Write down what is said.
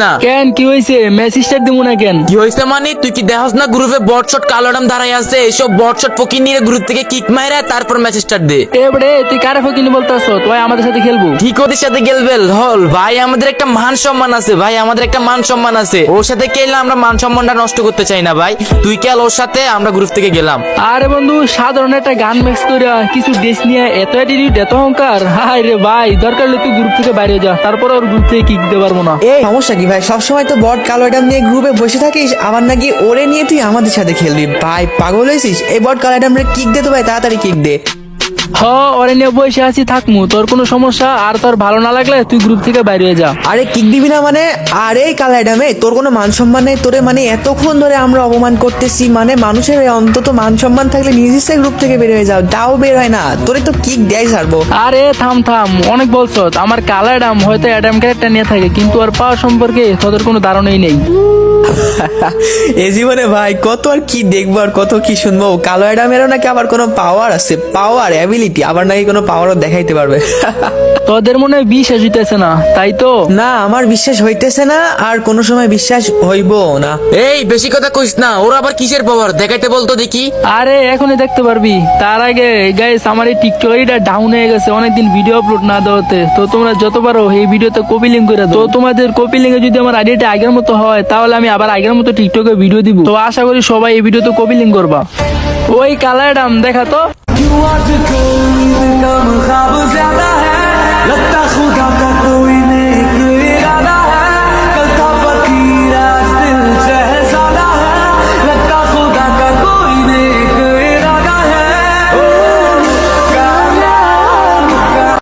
না। কেন? কি হয়েছে মেসেজটা দিব না কেন? কি হয়েছে মানে? তুই কি দেহস না গ্রুপে বটশট কালো নাম দাঁড়াই আছে? এইসব বটশট ফকির নিয়ে গ্রুপ থেকে কিক মাইরা তারপর মেসেজ স্টার্ট দে। এবারে তুই কারে ফকিনি বলতেছ? তুই আমাদের সাথে খেলব। ঠিক ওদের সাথে গেলবেল হল। ভাই আমাদের একটা মান সম্মান আছে। ভাই আমাদের একটা মান সম্মান আছে। ওর সাথে খেললে আমরা মান সম্মানটা নষ্ট করতে চাই না ভাই। তুই খেল ওর সাথে আমরা গ্রুপ থেকে গেলাম। আরে বন্ধু সাধারণ একটা গান মিক্স করে কিছু ড্রেস নিয়ে এত অ্যাটিটিউড এত অহংকার। হাই রে ভাই দরকার হলে তুই গ্রুপ থেকে বাইরে যা। তারপর ওর গ্রুপ থেকে কিক দিতে পারব না। এই সমস্যা কি ভাই, সবসময় তো বট কালো আইটাম নিয়ে গ্রুপে বসে থাকিস আমার নাকি ওরে নিয়ে তুই আমাদের সাথে খেলবি। ভাই, পাগল হয়েছিস? এই বট কালো আইটাম কিক দে তো ভাই, তাড়াতাড়ি কিক দে। হ ওরে নিয়ে বসে আছি থাকমু। তোর কোনো সমস্যা? আর তোর ভালো না লাগলে তুই গ্রুপ থেকে বাইরে হয়ে যা। আরে কিক দিবি না মানে? আরে কালো আইটামে তোর কোনো মান সম্মান নেই? তোরে মানে এতক্ষণ ধরে আমরা অপমান করতেছি মানে মানুষের অন্তত মান সম্মান থাকলে নিজের গ্রুপ থেকে বের হয়ে যাও। তাও বের হয় না। তোরে তো কিক দেয় ছাড়বো। আরে থাম থাম। অনেক বলছ। আমার কালা অ্যাডাম হয়তো অ্যাডাম ক্যারেক্টার নিয়ে থাকে কিন্তু আর পাওয়ার সম্পর্কে তোদের কোনো ধারণাই নেই। এ জীবনে ভাই কত আর কি দেখব আর কত কি শুনব? কালো অ্যাডামেরও নাকি আবার কোনো পাওয়ার আছে? পাওয়ার অ্যাবিলিটি আবার নাকি কোনো পাওয়ারও দেখাইতে পারবে। তোদের মনে হয় বিশ্বাস হইতেছে না তাই তো? না আমার বিশ্বাস হইতেছে না আর কোনো সময় বিশ্বাস হইবো না। এই বেশি কথা কইস না ওরা আবার কিসের পাওয়ার দেখাইতে বলতো দেখি। আরে এখনই দেখতে পারবি। তার আগে গাইস আমার এই টিকটকইটা ডাউন হয়ে গেছে অনেকদিন ভিডিও আপলোড না দেওয়াতে। তো তোমরা যত পারো এই ভিডিওতে কপি লিঙ্ক করে দাও। তো তোমাদের কপি লিঙ্কে যদি আমার আইডিটা আগের মতো হয় তাহলে আমি আবার আগের মতো টিকটকে ভিডিও দিব। তো আশা করি সবাই এই ভিডিওতে কপি লিঙ্ক করবা। ওই কালার ডাম দেখা তো। You are the gold, come have a